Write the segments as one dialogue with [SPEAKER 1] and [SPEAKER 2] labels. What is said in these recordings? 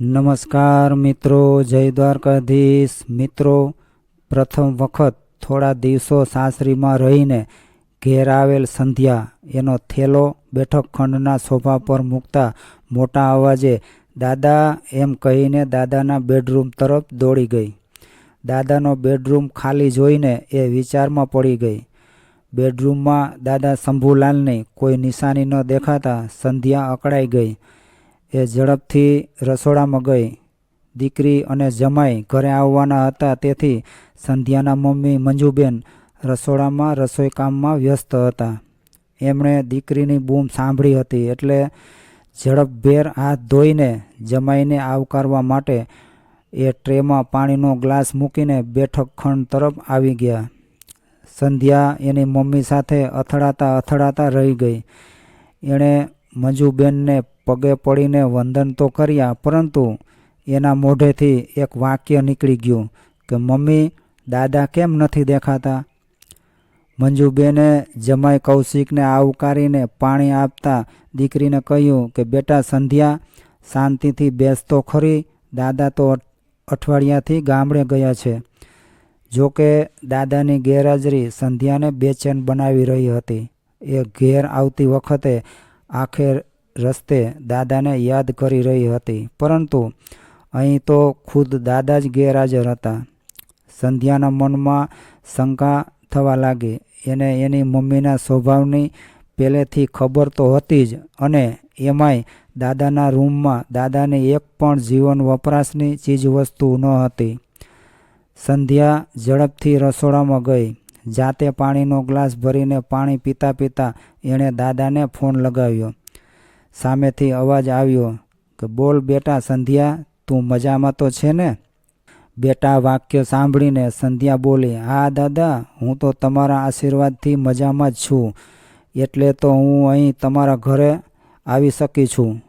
[SPEAKER 1] નમસ્કાર મિત્રો, જય દ્વારકાધીશ. મિત્રો, પ્રથમ વખત થોડા દિવસો સાસરીમાં રહીને ઘેર આવેલ સંધ્યા, એનો થેલો બેઠક ખંડના સોફા પર મૂકતા મોટા અવાજે, દાદા, એમ કહીને દાદાના બેડરૂમ તરફ દોડી ગઈ. દાદાનો બેડરૂમ ખાલી જોઈને એ વિચારમાં પડી ગઈ. બેડરૂમમાં દાદા શંભુલાલની કોઈ નિશાની ન દેખાતા સંધ્યા અકળાઈ ગઈ. એ ઝડપથી રસોડામાં ગઈ. દીકરી અને જમાઈ ઘરે આવવાના હતા, તેથી સંધ્યાના મમ્મી મંજુબેન રસોડામાં રસોઈ કામમાં વ્યસ્ત હતા. એમણે દીકરીની બૂમ સાંભળી હતી એટલે ઝડપભેર હાથ ધોઈને જમાઈને આવકારવા માટે એ ટ્રેમાં પાણીનો ગ્લાસ મૂકીને બેઠક ખંડ તરફ આવી ગયા. સંધ્યા એની મમ્મી સાથે અથડાતા અથડાતા રહી ગઈ. એણે મંજુબેનને પગે પડીને વંદન તો કર્યા, પરંતુ એના મોઢેથી એક વાક્ય નીકળી ગયું કે, મમ્મી, દાદા કેમ નથી દેખાતા? મંજુબેને જમાઈ કૌશિકને આવકારીને પાણી આપતા દીકરીને કહ્યું કે, બેટા સંધ્યા, શાંતિથી બેસતો ખરી, દાદા તો અઠવાડિયાથી ગામડે ગયા છે. જોકે દાદાની ગેરહાજરી સંધ્યાને બેચેન બનાવી રહી હતી. એ ઘેર આવતી વખતે આખે રસ્તે દાદાને યાદ કરી રહી હતી. પરંતુ અહીં તો ખુદ દાદા જ ગેરહાજર હતા. સંધ્યાના મનમાં શંકા થવા લાગી. એને એની મમ્મીના સ્વભાવની પહેલેથી ખબર તો હતી જ અને એમાંય દાદાના રૂમમાં દાદાની એક પણ જીવન વપરાશની ચીજવસ્તુ ન હતી. સંધ્યા ઝડપથી રસોડામાં ગઈ. જાતે પાણીનો ગ્લાસ ભરીને પાણી પીતા પીતા એણે દાદાને ફોન લગાવ્યો. સામેથી અવાજ આવ્યો કે, બોલ બેટા સંધ્યા, તું મજામાં તો છે ને? બેટા વાક્ય સાંભળીને સંધ્યા બોલી, હા દાદા, હું તો તમારા આશીર્વાદથી મજામાં જ છું. એટલે તો હું અહીં તમારા ઘરે આવી શકી છું.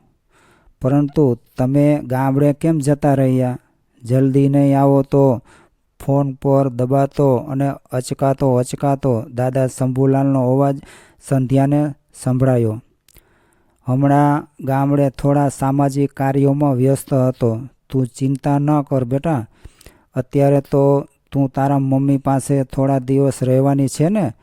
[SPEAKER 1] પરંતુ તમે ગામડે કેમ જતા રહ્યા? જલ્દી નહીં આવો તો ફોન પર દબાતો અને અચકાતો અચકાતો દાદા શંભુલાલનો અવાજ સંધ્યાને સંભળાયો. હમણાં ગામડે થોડા સામાજિક કાર્યોમાં વ્યસ્ત હતો. તું ચિંતા ન કર બેટા. અત્યારે તો તું તારા મમ્મી પાસે થોડા દિવસ રહેવાની છે ને.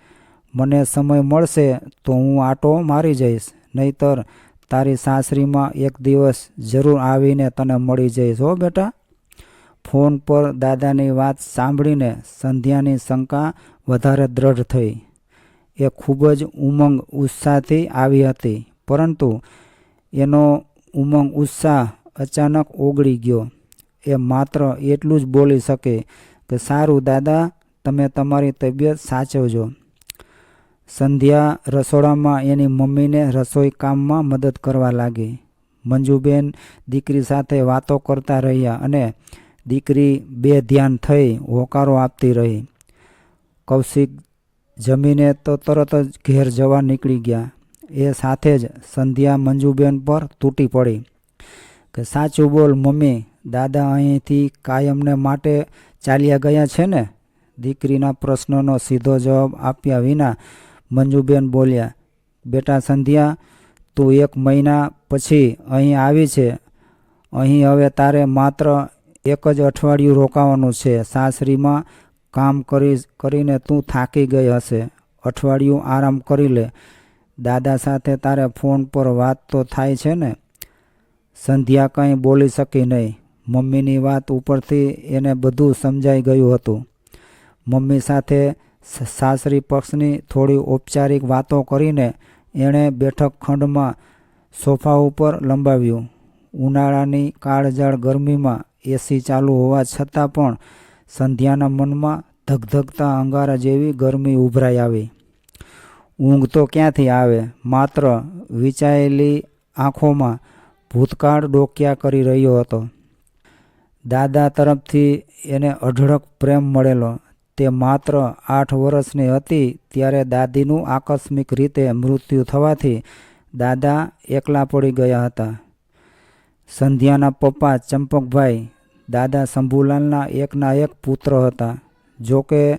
[SPEAKER 1] મને સમય મળશે તો હું આટો મારી જઈશ. નહીતર તારી સાસરીમાં એક દિવસ જરૂર આવીને તને મળી જઈશ, હો બેટા. ફોન પર દાદાની વાત સાંભળીને સંધ્યાની શંકા વધારે દ્રઢ થઈ. એ ખૂબ જ ઉમંગ ઉત્સાહથી આવી હતી, પરંતુ એનો ઉમંગ ઉત્સાહ અચાનક ઓગળી ગયો. એ માત્ર એટલું જ બોલી શકે કે, સારું દાદા, તમે તમારી તબિયત સાચવજો. સંધ્યા રસોડામાં એની મમ્મીને રસોઈ કામમાં મદદ કરવા લાગી. મંજુબેન દીકરી સાથે વાતો કરતા રહ્યા અને દીકરી બે ધ્યાન થઈ હોકારો આપતી રહી. કૌશિક જમીને તો તરત જ ઘેર જવા નીકળી ગયા. એ સાથે જ સંધ્યા મંજુબેન પર તૂટી પડી કે સાચું બોલ મમ્મી, દાદા અહીંથી કાયમને માટે ચાલ્યા ગયા છે ને? દીકરીના પ્રશ્નનો સીધો જવાબ આપ્યા વિના મંજુબેન બોલ્યા, બેટા સંધ્યા, તું એક મહિના પછી અહીં આવી છે. અહીં હવે તારે માત્ર એક જ અઠવાડિયું રોકાવાનું છે. સાસરીમાં કામ કરી, કરીને તું થાકી ગઈ હશે. અઠવાડિયું આરામ કરી લે. દાદા સાથે તારે ફોન પર વાત તો થાય છે ને? સંધ્યા કંઈ બોલી શકી નહીં. મમ્મીની વાત ઉપરથી એને બધું સમજાઈ ગયું હતું. મમ્મી સાથે સાસરી પક્ષની થોડી ઔપચારિક વાતો કરીને એણે બેઠક ખંડમાં સોફા ઉપર લંબાવ્યું. ઉનાળાની કાળજાળ ગરમીમાં એસી ચાલુ હોવા છતાં પણ સંધ્યાના મનમાં ધગધગતા અંગારા જેવી ગરમી ઉભરાઈ આવી. ઊંઘ તો ક્યાંથી આવે? માત્ર વિચાયેલી આંખોમાં ભૂતકાળ ડોક્યા કરી રહ્યો હતો. દાદા તરફથી એને અઢળક પ્રેમ મળેલો. તે માત્ર આઠ વર્ષની હતી ત્યારે દાદીનું આકસ્મિક રીતે મૃત્યુ થવાથી દાદા એકલા પડી ગયા હતા. સંધ્યાના પપ્પા ચંપકભાઈ દાદા શંભુલાલના એકના એક પુત્ર હતા. જોકે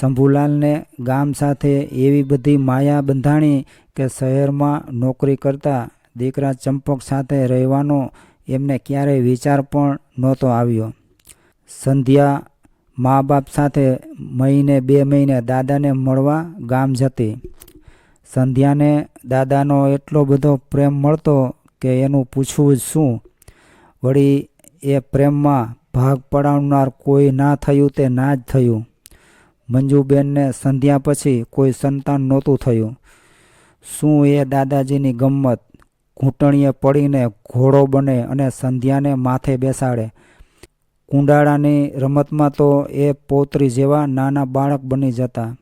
[SPEAKER 1] શંભુલાલને ગામ સાથે એવી બધી માયા બંધાણી કે શહેરમાં નોકરી કરતા દીકરા ચંપક સાથે રહેવાનો એમને ક્યારેય વિચાર પણ નહોતો આવ્યો. સંધ્યા મા બાપ સાથે મહિને બે મહિને દાદાને મળવા ગામ જતી. સંધ્યાને દાદાનો એટલો બધો પ્રેમ મળતો કે એનું પૂછવું જ શું? વળી એ પ્રેમમાં ભાગ પડાવનાર કોઈ ના થયું તે ના જ થયું. મંજુબેનને સંધ્યા પછી કોઈ સંતાન નહોતું થયું. શું એ દાદાજીની ગમ્મત? ઘૂંટણીએ પડીને ઘોડો બને અને સંધ્યાને માથે બેસાડે. કુંડાળાની રમતમાં તો એ પોતરી જેવા નાના બાળક બની જતા.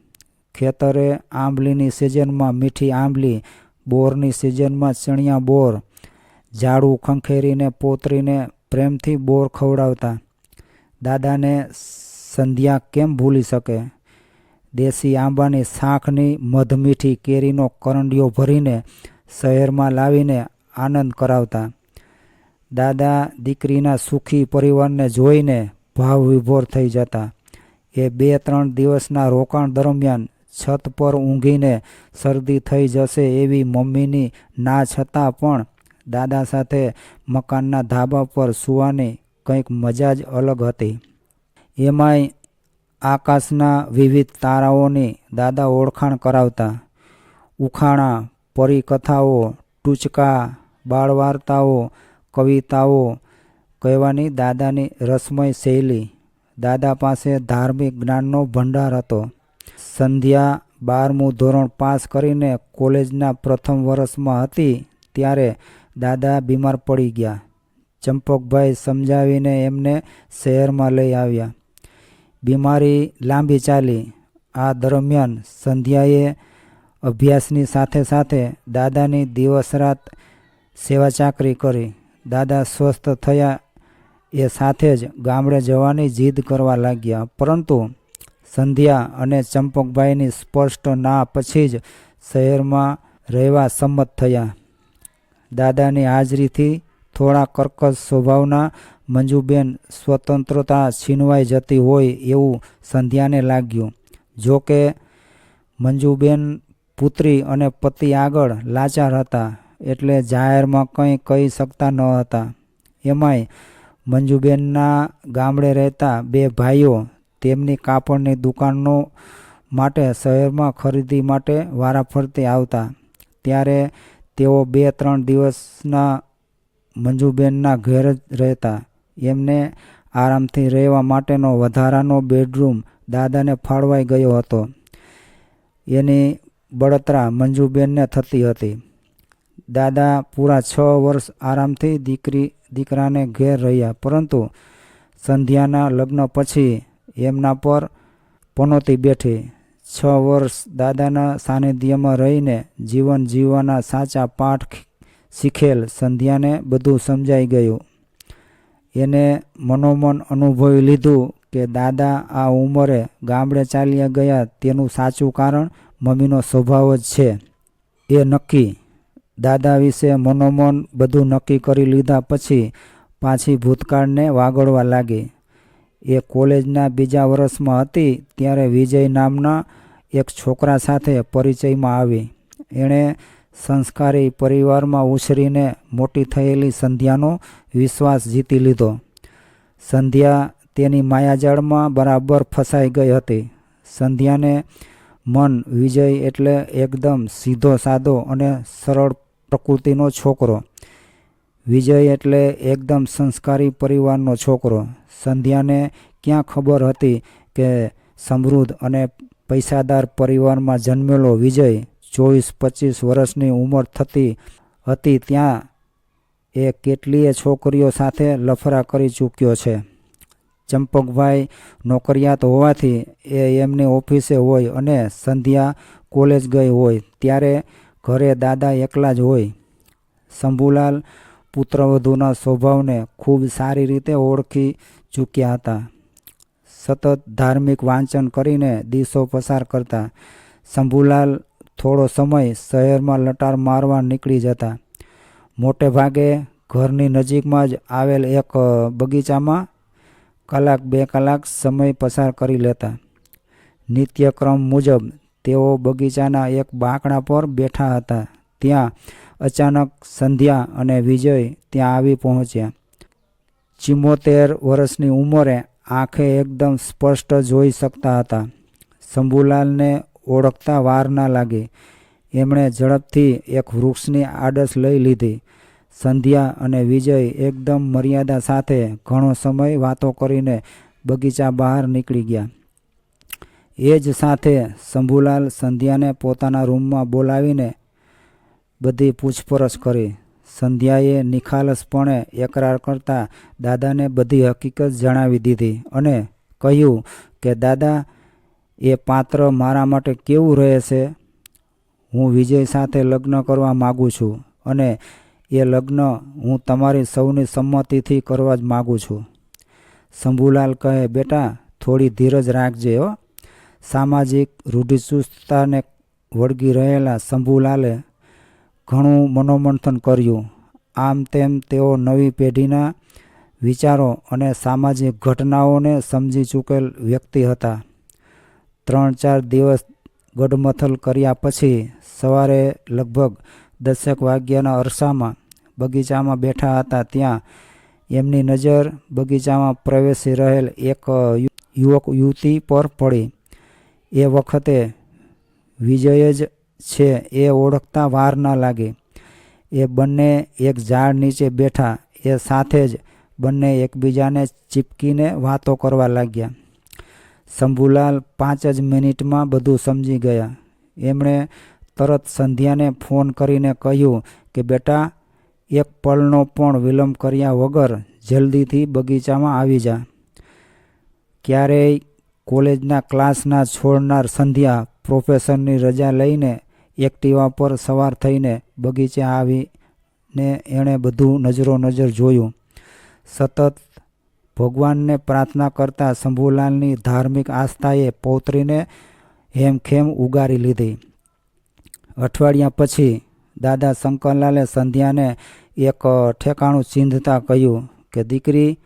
[SPEAKER 1] ખેતરે આંબલીની સિઝનમાં મીઠી આંબલી, બોરની સિઝનમાં ચણિયા બોર, ઝાડું ખંખેરીને પોતરીને પ્રેમથી બોર ખવડાવતા. દાદાને સંધ્યા કેમ ભૂલી શકે? દેશી આંબાની શાંખની મધમીઠી કેરીનો કરંડિયો ભરીને શહેરમાં લાવીને આનંદ કરાવતા. દાદા દીકરીના સુખી પરિવારને જોઈને ભાવ વિભોર થઈ જતા. એ બે ત્રણ દિવસના રોકાણ દરમિયાન છત પર ઊંઘીને શરદી થઈ જશે એવી મમ્મીની ના છતાં પણ દાદા સાથે મકાનના ધાબા પર સૂવાની કંઈક મજા જ અલગ હતી. એમાંય આકાશના વિવિધ તારાઓની દાદા ઓળખાણ કરાવતા. ઉખાણા, પરિકથાઓ, ટૂચકા, બાળવાર્તાઓ, કવિતાઓ કહેવાની દાદાની રસમય શૈલી. દાદા પાસે ધાર્મિક જ્ઞાનનો ભંડાર હતો. સંધ્યા બારમું ધોરણ પાસ કરીને કોલેજના પ્રથમ વર્ષમાં હતી ત્યારે દાદા બીમાર પડી ગયા. ચંપકભાઈ સમજાવીને એમને શહેરમાં લઈ આવ્યા. બીમારી લાંબી ચાલી. આ દરમિયાન સંધ્યાએ અભ્યાસની સાથે સાથે દાદાની દિવસ રાત સેવા ચાકરી કરી. દાદા સ્વસ્થ થયા એ સાથે જ ગામડે જવાની જીદ કરવા લાગ્યા. પરંતુ સંધ્યા અને ચંપકભાઈની સ્પષ્ટ ના પછી જ શહેરમાં રહેવા સંમત થયા. દાદાની હાજરીથી થોડા કર્કશ સ્વભાવના મંજુબેન સ્વતંત્રતા છીનવાઈ જતી હોય એવું સંધ્યાને લાગ્યું. જો કે મંજુબેન પુત્રી અને પતિ આગળ લાચાર હતા એટલે જાહેરમાં કંઈ કહી શકતા ન હતા. એમાંય મંજુબેનના ગામડે રહેતા બે ભાઈઓ તેમની કાપડની દુકાનો માટે શહેરમાં ખરીદી માટે વારાફરતી આવતા. ત્યારે તેઓ બે ત્રણ દિવસના મંજુબેનના ઘેર જ રહેતા. એમને આરામથી રહેવા માટેનો વધારાનો બેડરૂમ દાદાને ફાળવાઈ ગયો હતો. એની બળતરા મંજુબેનને થતી હતી. દાદા પૂરા છ વર્ષ આરામથી દીકરી, દીકરાને ઘેર રહ્યા, પરંતુ સંધ્યાના લગ્ન પછી એમના પર પનોતી બેઠી. છ વર્ષ દાદાના સાનિધ્યમાં રહીને જીવન જીવવાના સાચા પાઠ શીખેલ સંધ્યાને બધું સમજાઈ ગયું. એને મનોમન અનુભવી લીધું કે દાદા આ ઉંમરે ગામડે ચાલ્યા ગયા તેનું સાચું કારણ મમ્મીનો સ્વભાવ જ છે. એ નક્કી. દાદા વિશે મનોમન બધું નક્કી કરી લીધા પછી પાછી ભૂતકાળને વાગોળવા લાગી. એ કોલેજના બીજા વર્ષમાં હતી ત્યારે વિજય નામના એક છોકરા સાથે પરિચયમાં આવી. એણે સંસ્કારી પરિવારમાં ઉછરીને મોટી થયેલી સંધ્યાનો વિશ્વાસ જીતી લીધો. સંધ્યા તેની માયાજાળમાં બરાબર ફસાઈ ગઈ હતી. સંધ્યાને મન વિજય એટલે એકદમ સીધો, સાદો અને સરળ પ્રકૃતિનો છોકરો. વિજય એટલે એકદમ સંસ્કારી પરિવારનો છોકરો. સંધ્યાને ક્યાં ખબર હતી કે સમૃદ્ધ અને પૈસાદાર પરિવારમાં જન્મેલો વિજય ચોવીસ પચીસ વર્ષની ઉંમર થતી હતી ત્યાં એ કેટલીય છોકરીઓ સાથે લફરા કરી ચૂક્યો છે. ચંપકભાઈ નોકરિયાત હોવાથી એ એમની ઓફિસે હોય અને સંધ્યા કોલેજ ગઈ હોય, ત્યારે ઘરે દાદા એકલા જ હોય. શંભુલાલ પુત્રવધૂના સ્વભાવને ખૂબ સારી રીતે ઓળખી ચૂક્યા હતા. સતત ધાર્મિક વાંચન કરીને દિવસો પસાર કરતા શંભુલાલ થોડો સમય શહેરમાં લટાર મારવા નીકળી જતા. મોટે ભાગે ઘરની નજીકમાં જ આવેલ એક બગીચામાં કલાક બે કલાક સમય પસાર કરી લેતા. નિત્યક્રમ મુજબ તેઓ બગીચાના એક બાંકડા પર બેઠા હતા. ત્યાં અચાનક સંધ્યા અને વિજય ત્યાં આવી પહોંચ્યા. ચિમ્મોતેર વર્ષની ઉંમરે આંખે એકદમ સ્પષ્ટ જોઈ શકતા હતા. શંભુલાલને ઓળખતા વાર ના લાગી. એમણે ઝડપથી એક વૃક્ષની આડસ લઈ લીધી. સંધ્યા અને વિજય એકદમ મર્યાદા સાથે ઘણો સમય વાતો કરીને બગીચા બહાર નીકળી ગયા. એ જ સાથે શંભુલાલ સંધ્યાને પોતાના રૂમમાં બોલાવીને બધી પૂછપરછ કરી. સંધ્યાએ નિખાલસપણે એકરાર કરતા દાદાને બધી હકીકત જણાવી દીધી અને કહ્યું કે, દાદા, એ પાત્ર મારા માટે કેવું રહે છે હું વિજય સાથે લગ્ન કરવા માગું છું અને એ લગ્ન હું તમારી સૌની સંમતિથી કરવા જ માગું છું. શંભુલાલ કહે, બેટા, થોડી ધીરજ રાખજે, હો. સામાજિક રૂઢિચુસ્તતાને વળગી રહેલા શંભુલાલે ઘણું મનોમંથન કર્યું. આમ તેમ તેઓ નવી પેઢીના વિચારો અને સામાજિક ઘટનાઓને સમજી ચૂકેલ વ્યક્તિ હતા. ત્રણ ચાર દિવસ ગડમથલ કર્યા પછી સવારે લગભગ દસેક વાગ્યાના અરસામાં બગીચામાં બેઠા હતા ત્યાં એમની નજર બગીચામાં પ્રવેશી રહેલ એક યુવક યુવતી પર પડી. એ વખતે વિજય જ છે, એ ઓળખતા વાર ન લાગી. એ બંને એક ઝાડ નીચે બેઠા, એ સાથે જ બંને એકબીજાને ચીપકીને વાતો કરવા લાગ્યા. શંભુલાલ પાંચ જ મિનિટમાં બધું સમજી ગયા. એમણે તરત સંધ્યાને ફોન કરીને કહ્યું કે, બેટા, એક પળનો પણ વિલંબ કર્યા વગર જલ્દીથી બગીચામાં આવી જા. ક્યારેય કોલેજના ક્લાસના છોડનાર સંધ્યા પ્રોફેસરની રજા લઈને એક્ટિવા પર સવાર થઈને બગીચે આવીને એણે બધું નજરો નજર જોયું. સતત ભગવાનને પ્રાર્થના કરતા શંભુલાલની ધાર્મિક આસ્થાએ પૌત્રીને હેમખેમ ઉગારી લીધી. અઠવાડિયા પછી દાદા શંકરલાલે સંધ્યાને એક ઠેકાણું ચીંધતા કહ્યું કે, દીકરી,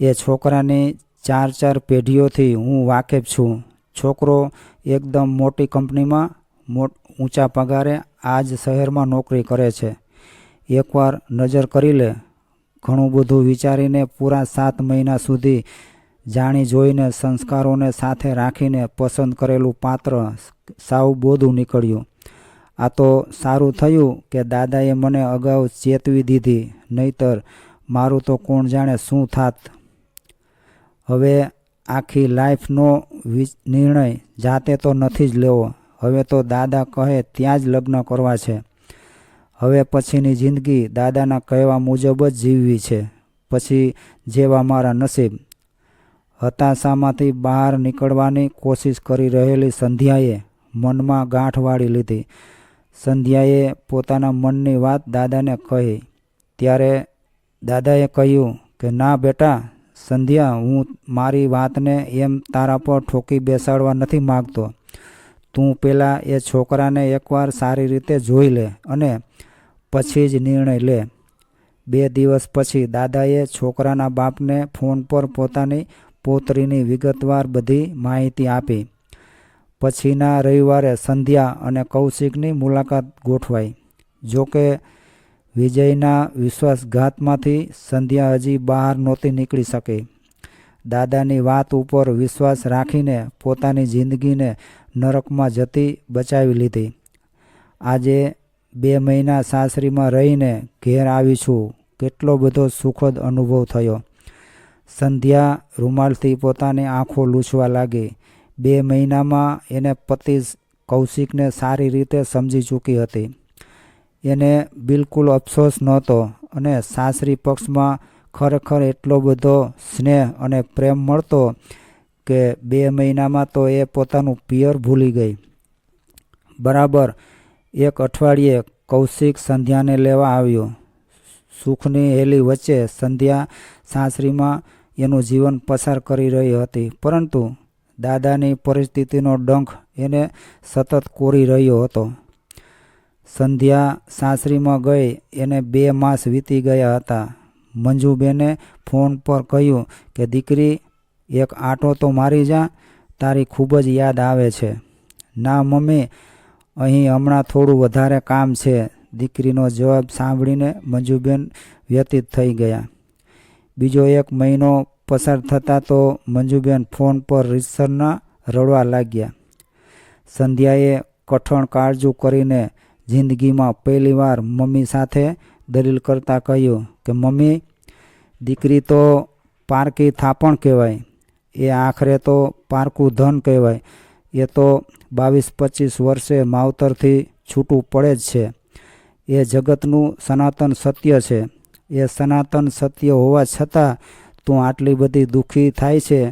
[SPEAKER 1] એ છોકરાની ચાર ચાર પેઢીઓથી હું વાકેફ છું. છોકરો એકદમ મોટી કંપનીમાં ઊંચા પગારે આ જ શહેરમાં નોકરી કરે છે. એકવાર નજર કરી લે. ઘણું બધું વિચારીને પૂરા સાત મહિના સુધી જાણી જોઈને સંસ્કારોને સાથે રાખીને પસંદ કરેલું પાત્ર સાવ બોધું નીકળ્યું. આ તો સારું થયું કે દાદાએ મને અગાઉ ચેતવી દીધી, નહીતર મારું તો કોણ જાણે શું થાત. હવે આખી લાઈફનો નિર્ણય જાતે તો નથી જ લેવો. હવે તો દાદા કહે, ત્યાં જ લગ્ન કરવા છે. હવે પછીની જિંદગી દાદાના કહેવા મુજબ જ જીવવી છે. પછી જેવા મારા નસીબ. હતાશામાંથી બહાર નીકળવાની કોશિશ કરી રહેલી સંધ્યાએ મનમાં ગાંઠ વાળી લીધી. સંધ્યાએ પોતાના મનની વાત દાદાને કહી. ત્યારે દાદાએ કહ્યું કે, ના બેટા, સંધ્યા, હું મારી વાતને એમ તારા પર ઠોકી બેસાડવા નથી માગતો. તું પહેલાં એ છોકરાને એકવાર સારી રીતે જોઈ લે અને પછી જ નિર્ણય લે. બે દિવસ પછી દાદાએ છોકરાના બાપને ફોન પર પોતાની પોતરીની વિગતવાર બધી માહિતી આપી. પછીના રવિવારે સંધ્યા અને કૌશિકની મુલાકાત ગોઠવાઈ. જોકે વિજયના વિશ્વાસઘાતમાંથી સંધ્યા હજી બહાર નહોતી નીકળી શકી. દાદાની વાત ઉપર વિશ્વાસ રાખીને પોતાની જિંદગીને નરકમાં જતી બચાવી લીધી. આજે બે મહિના સાસરીમાં રહીને ઘેર આવી છું. કેટલો બધો સુખદ અનુભવ થયો. સંધ્યા રૂમાલથી પોતાની આંખો લૂછવા લાગી. બે મહિનામાં એને પતિ કૌશિકને સારી રીતે સમજી ચૂકી હતી. એને બિલકુલ અફસોસ નહોતો અને સાસરી પક્ષમાં ખરેખર એટલો બધો સ્નેહ અને પ્રેમ મળતો કે બે મહિનામાં તો એ પોતાનું પિયર ભૂલી ગઈ. બરાબર, એક અઠવાડિયે કૌશિક સંધ્યાને લેવા આવ્યો. સુખની હેલી વચ્ચે સંધ્યા સાસરીમાં એનું જીવન પસાર કરી રહી હતી. પરંતુ દાદાની પરિસ્થિતિનો ડંખ એને સતત કોરી રહ્યો હતો. સંધ્યા સાસરીમાં ગઈ, એને બે માસ વીતી ગયા હતા. મંજુબેને ફોન પર કહ્યું કે, દીકરી એક આંટો તો મારી જા, તારી ખૂબ જ યાદ આવે છે. ના મમ્મી, અહીં હમણાં થોડું વધારે કામ છે. દીકરીનો જવાબ સાંભળીને મંજુબેન વ્યતીત થઈ ગયા. બીજો એક મહિનો પસાર થતાં તો મંજુબેન ફોન પર રીતસરના રડવા લાગ્યા. સંધ્યાએ કઠણ કાળજું કરીને જિંદગીમાં પહેલીવાર મમ્મી સાથે દલીલ કરતાં કહ્યું કે, મમ્મી, દીકરી તો પારકી થાપણ કહેવાય. એ આખરે તો પારકું ધન કહેવાય. એ તો બાવીસ પચીસ વર્ષે માવતરથી છૂટું પડે જ છે. એ જગતનું સનાતન સત્ય છે. એ સનાતન સત્ય હોવા છતાં તું આટલી બધી દુઃખી થાય છે,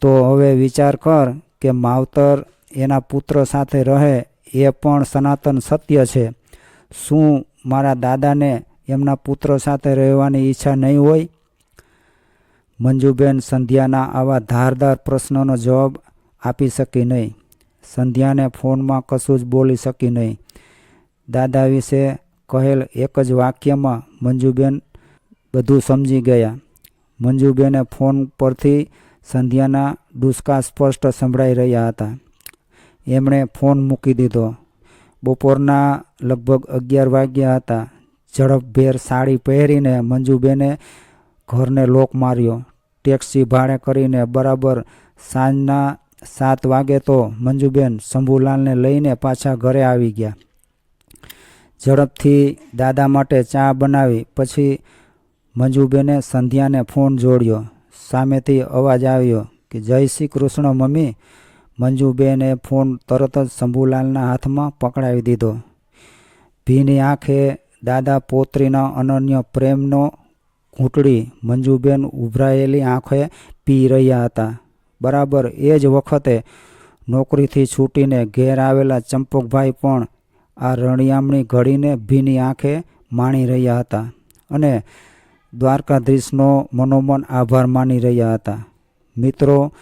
[SPEAKER 1] તો હવે વિચાર કર કે માવતર એના પુત્ર સાથે રહે એ પણ સનાતન સત્ય છે. શું મારા દાદાને એમના પુત્ર સાથે રહેવાની ઈચ્છા નહીં હોય? મંજુબેન સંધ્યાના આવા ધારદાર પ્રશ્નોનો જવાબ આપી શકી નહીં. સંધ્યાને ફોનમાં કશું જ બોલી શકી નહીં. દાદા વિશે કહેલ એક જ વાક્યમાં મંજુબેન બધું સમજી ગયા. મંજુબેને ફોન પરથી સંધ્યાના ડુસકા સ્પષ્ટ સંભળાઈ રહ્યા હતા. એમણે ફોન મૂકી દીધો. બપોરના લગભગ અગિયાર વાગ્યા હતા. ઝડપભેર સાડી પહેરીને મંજુબેને ઘરને લોક માર્યો. ટેક્સી ભાડે કરીને બરાબર સાંજના સાત વાગે તો મંજુબેન શંભુલાલને લઈને પાછા ઘરે આવી ગયા. ઝડપથી દાદા માટે ચા બનાવી, પછી મંજુબેને સંધ્યાને ફોન જોડ્યો. સામેથી અવાજ આવ્યો કે, જય શ્રી કૃષ્ણ મમ્મી. મંજુબેને ફોન તરત જ શંભુલાલના હાથમાં પકડાવી દીધો. ભીની આંખે દાદા પોત્રીના અનન્ય પ્રેમનો ઘૂંટડી મંજુબેન ઉભરાયેલી આંખે પી રહ્યા હતા. બરાબર એ જ વખતે નોકરીથી છૂટીને ઘેર આવેલા ચંપકભાઈ પણ આ રણિયામણી ઘડીને ભીની આંખે માણી રહ્યા હતા અને દ્વારકાધીશનો મનોમન આભાર માની રહ્યા હતા. મિત્રો,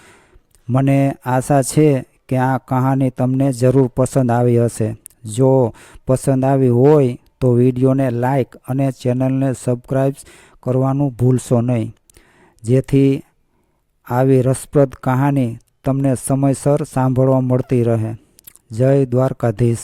[SPEAKER 1] મને આશા છે કે આ કહાની તમને જરૂર પસંદ આવી હશે. જો પસંદ આવી હોય તો વિડીયોને લાઈક અને ચેનલને સબસ્ક્રાઈબ કરવાનું ભૂલશો નહીં. જેથી આવી રસપ્રદ કહાની તમને સમયસર સાંભળવા મળતી રહે. જય દ્વારકાધીશ.